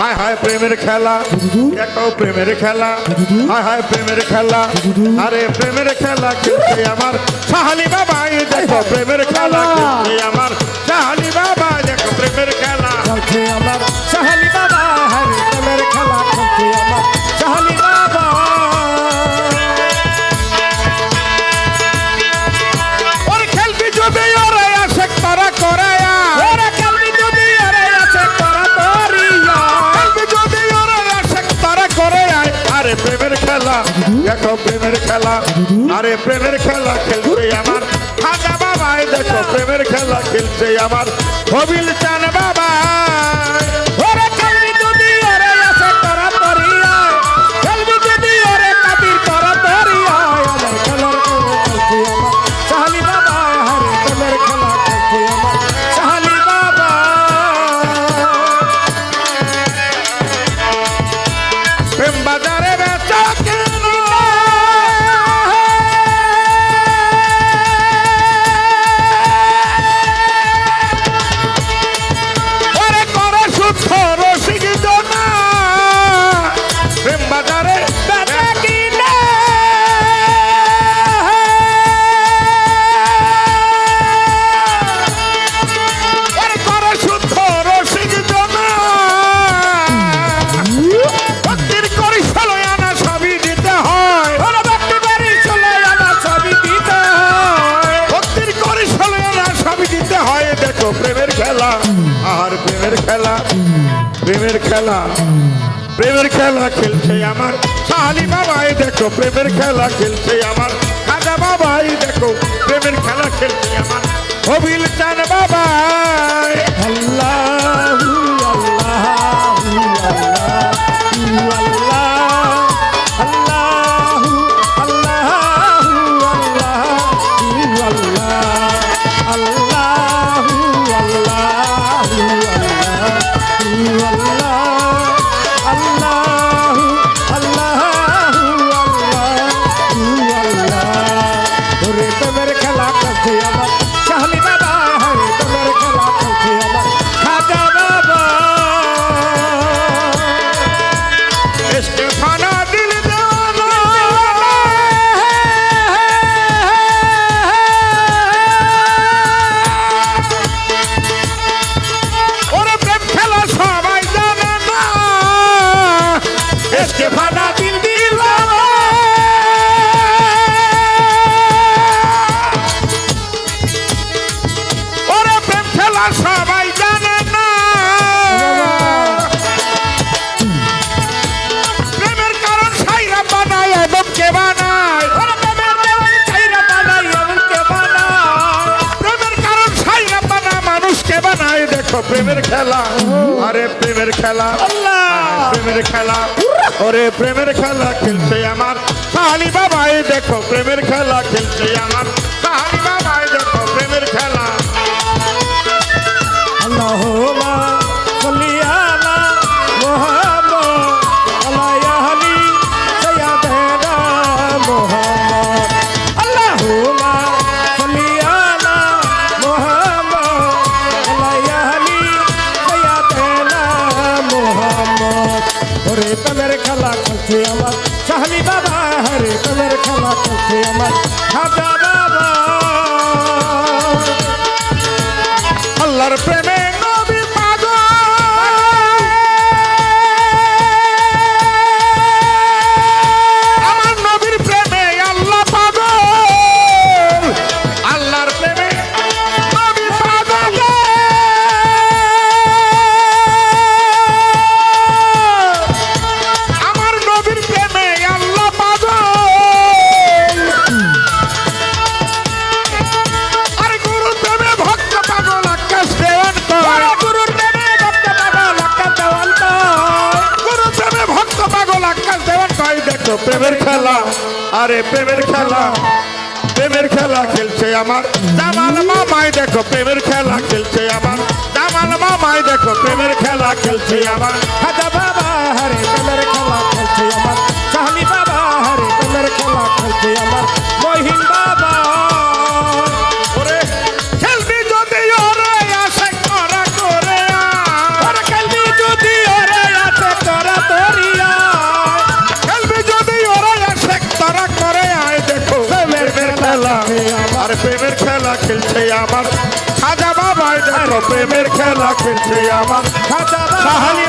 হায় হায় প্রেমের খেলা, দেখো প্রেমের খেলা। হায় হায় প্রেমের খেলা, আরে প্রেমের খেলা খেলতে আমার সাহালি বাবা দেখো প্রেমের খেলা খেলতে আমার সাহালি বাবা দেখো প্রেমের খেলা। খেলতে আমার প্রেমের খেলা। আরে প্রেমের খেলা খেলছে আমার। খাজা বাবায় দেখো, প্রেমের খেলা খেলছে আমার। হবিল চান देखो प्रेमर खेला आर प्रेमर खेला प्रेम खेला प्रेम खेला खेल से अमर शाली बाबा देखो प्रेम खेला खेल से अमर खाजा बाबा देखो प्रेम खेला खेल से अमर होबिल चन बाबा খেলা করছে আমার খেলা। আরে প্রেমের খেলা। প্রেমের খেলা। ওরে প্রেমের খেলা খেলছে আমার। শালি বাবাই দেখো প্রেমের খেলা বাবা হরে কলর খেলা করছে আমার খাজা তাই দেখো, প্রেমের খেলা। আরে, প্রেমের খেলা। প্রেমের খেলা খেলছে আমার। জামাল মামাই দেখো, প্রেমের খেলা খেলছে আমার। জামাল মামাই দেখো, প্রেমের খেলা খেলছে আমার। খেলছে আমার। খাজা বাবা যেন প্রেমের খেলা খেলছে আমার খাজা সাহালি